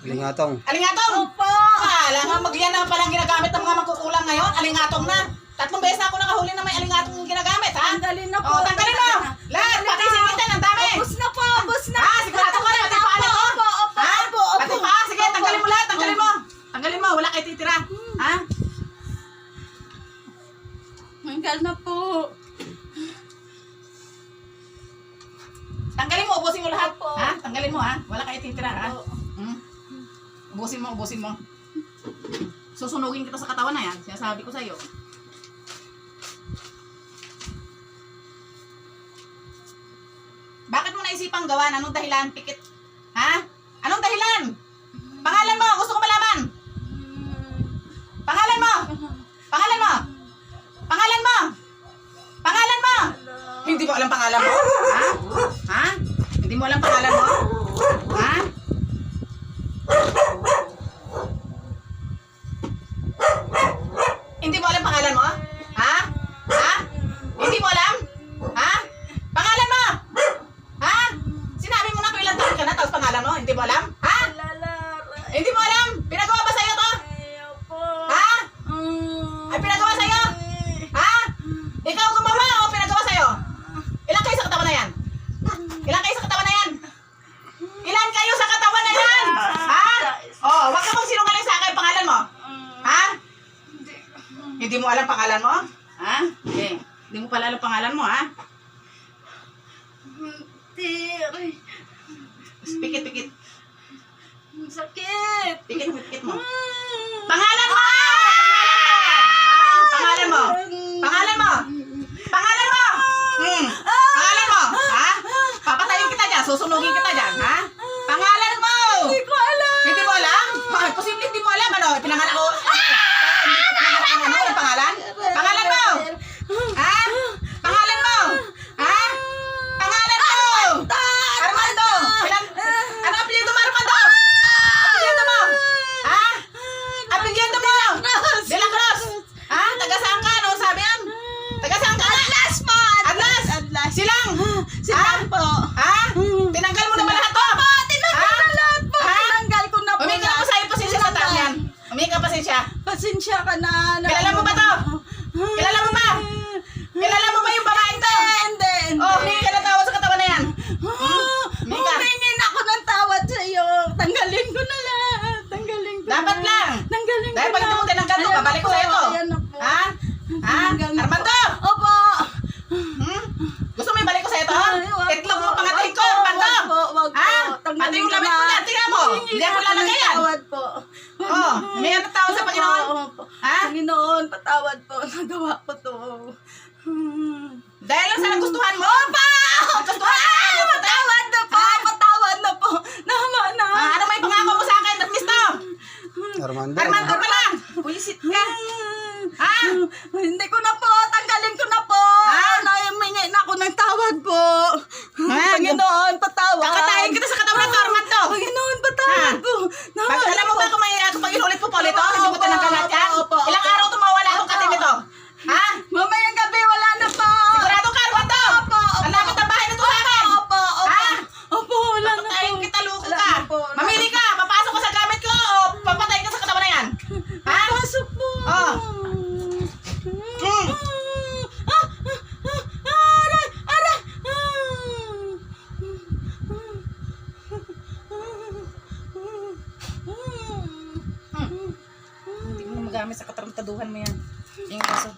Alingatong. Alingatong! Opo. Wala nga, magyan na palang ginagamit ng mga magkukulang ngayon. Alingatong na. Tatlong beses na ako nakahuli na may alingatong ginagamit, ha? Tanggalin na po. Oh, tanggalin mo! Lahat, pati singitan, ang dami! Ubus na po, ubus na. Ha? Sigurado ka na, pati paano ko? Opo, opo, Ha? opo, opo. Pati pa, sige, tanggalin mo lahat, tanggalin mo. Tanggalin mo, wala kayo titira. Ha? Tanggal na po. Tanggalin mo, ubusin mo lahat. Opo. Ha? Tanggalin mo, ha? Wala kayo titira, ha? Opo. Ubusin mo, ubusin mo. Susunugin kita sa katawan na yan. Sinasabi ko sa'yo. Bakit mo naisipang gawan? Anong dahilan? Pikit. Ha? Anong dahilan? Pangalan mo! Gusto ko malaman! Pangalan mo! Pangalan mo! Pangalan mo! Pangalan mo! Hindi mo alam pangalan mo? Ha? Ha? Hindi mo alam pangalan mo? Hindi mo alam? Pinagawa ba sa'yo to? Ayaw po. Ha? Mm. Ay pinagawa sa'yo? Ha? Ikaw gumawa o pinagawa sa'yo? Ilan kayo sa katawan na yan? Ilan kayo sa katawan na yan? Ilan kayo sa katawan na yan? Ha? Oh, wag ka mong sinungaling sa akin pangalan mo. Ha? Hindi. Mo alam pangalan mo? Ha? Okay. Hindi mo pala alam pangalan mo, ha? Hindi. Pikit, pikit. Sakit. Pikit, pikit mo. Mm. Pangalan mo! Pangalan mo! Pangalan mo! Pangalan mo! Hmm. Pangalan mo! Ha? Papatayin kita dyan. Susunugin kita dyan, ha? Pangalan mo! Hindi ko alam. Hindi mo alam? Bakit? Posible hindi mo alam, ano? Pinangalan ko. Hindi ko pinangalan ang ano? Walang pangalan? Pangalan mo! Ha? Pangalan mo! Ha? Pangalan mo! Armando! Ilan? Ano apelyido mo, Armando? Apelyido mo? Ha? Apelyido mo? De La Cruz! Ha? Taga saan ka? Ano sabi yan? Taga saan ka? Atlas po. Atlas! Atlas. Silang! Silang po. Ha? Tinanggal mo na ba lahat to? Opo, tinanggal Ha? na lahat po. Ha? Tinanggal ko na po. Humingi ka pa sa'yo pasensya sa taong yan. Humingi ka pasensya. Pasensya ka na. na- Kilala mo ba to? Kilala mo ba? Kilala mo ba yung babae to? Hindi, hindi. Oh, humingi ka na tawad sa katawan na yan. Ah, Humingi ka. Humingi na ako ng tawad sa iyo. Tanggalin ko na lahat. Tanggalin ko Dapat na. lang. Tanggalin Dahil ko pag na. ito mo tinanggal to, Ayan na babalik ko po, sa'yo to. Ayan na po. Ha? Ha? Na. Armando! Opo. Hmm? Gusto mo ibalik ko sa'yo to? Ay, wag Itlog mo pangatayin wag ko, Armando! wag po. Ha? Pati yung ko lamit na. mo dyan, tingnan mo. Hindi ako ako ng lalagay yan. Tawad po. Oh, humingi ka ng tawad sa Panginoon. Opo. Ha? Panginoon, patawad po. Nagawa ko to. Dahil lang sa nagustuhan mo. Opa! Nagustuhan mo! Ah, patawad na po. Patawad na po. Nama na. Ah, ano may pangako mo sa akin? At misto? Armando. Armando pa lang! Pulisit ka! Ha? Hindi ko na po. Tanggalin ko na po. Ha? Naimingi na ako ng tawad po. Ha? Panginoon, patawad. Kakatayin kita sa katawan ng Armando! Panginoon, patawad Ha? po. Nama Pag alam mo na ba po. kung may kapag inulit mo pa ulit to, hindi mo tinanggal lahat yan? Opo, opo, Ilang opo. araw tumawala itong katin nito? Ha? Mamayang gabi, wala na po. Sigurado ka, Armando? Opo, opo. Ang lapit ng bahay nito sa akin! Opo, opo. Ha? Opo, wala na po. Papatayin kita, luko Wala ka! na po. Mamili ka! Papasok ka sa gamit ko o papatayin ka sa katawan na yan? Ha? Pasok po. Oh. Mm. Ah, ah, ah, ah, aray, aray. Magamit sa katarantaduhan mo yan. Yung kaso.